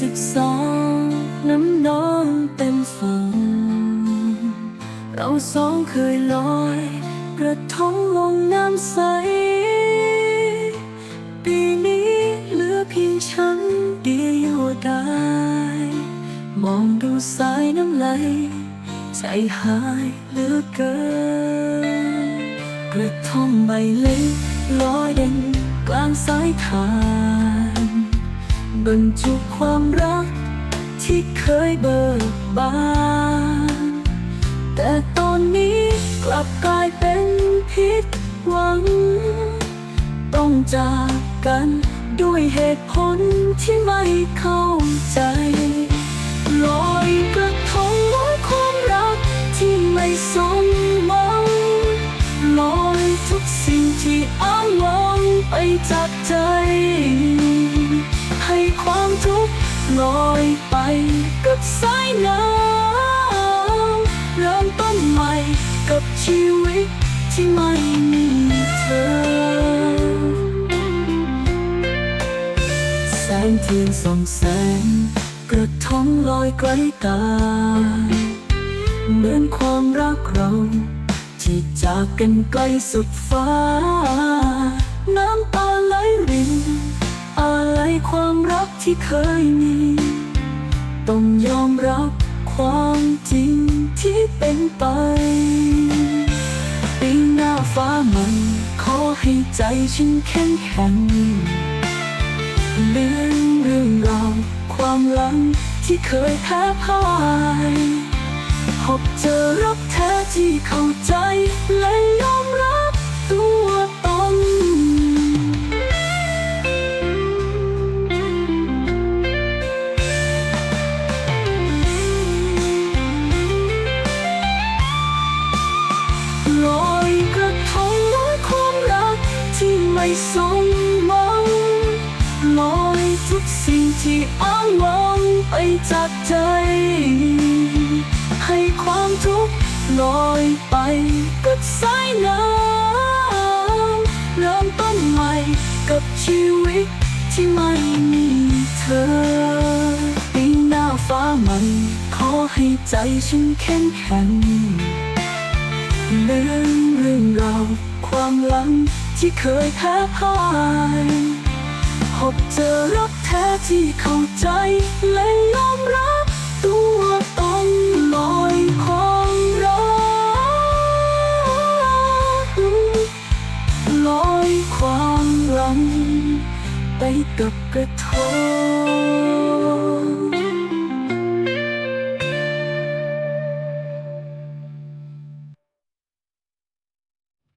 สิบสองน้ำนองเต็มฝุ่นเราสองเคยลอย กระทงลงน้ำใส ปีนี้เหลือเพียงฉันเดียวดายมองดูสายน้ำไหล ใจหายเหลือเกิน กระทงใบเล็กลอยเด่นกลางสายทาง บรรจุความรัก ที่เคยเบิกบาน แต่ตอนนี้กลับกลายเป็นผิดหวัง ต้องจากกันด้วยเหตุผลที่ไม่เข้าใจลอยกระทงลอยความรักที่ไม่สมหวังลอยทุกสิ่งที่อ้างวางไปจากใจ ลอยไปกับสายน้ำเริ่มต้นใหม่กับชีวิตที่ไม่มีเธอ แสงเทียนส่องแสง กระทงลอยไกลตา เหมือนความรักเรา ที่จากกันไกลสุดฟ้า ความรักที่เคยมี ต้องยอมรับความจริงที่เป็นไปปีหน้าฟ้ามัน ขอให้ใจฉันแข็งแข็งเลือนเรื่องราวความหลังที่เคยแพ้พ่ายพบเจอรักแท้ที่เข้าใจและยอมรับ ที่ไม่สมหวังลอยทุกสิ่งที่อ้างวางไปจากใจ ให้ความทุกข์ลอยไปกับสายน้ำเริ่มต้นใหม่กับชีวิตที่ไม่มีเธอปีหน้าฟ้าใหม่ขอให้ใจฉันเข้มแข็งลืมเรื่องราวความหลัง ที่เคยแพ้พ่ายพบเจอรักแท้ที่เข้าใจและยอมรับ ตัวตนลอยความรักลอยความหลังไปกับกระทง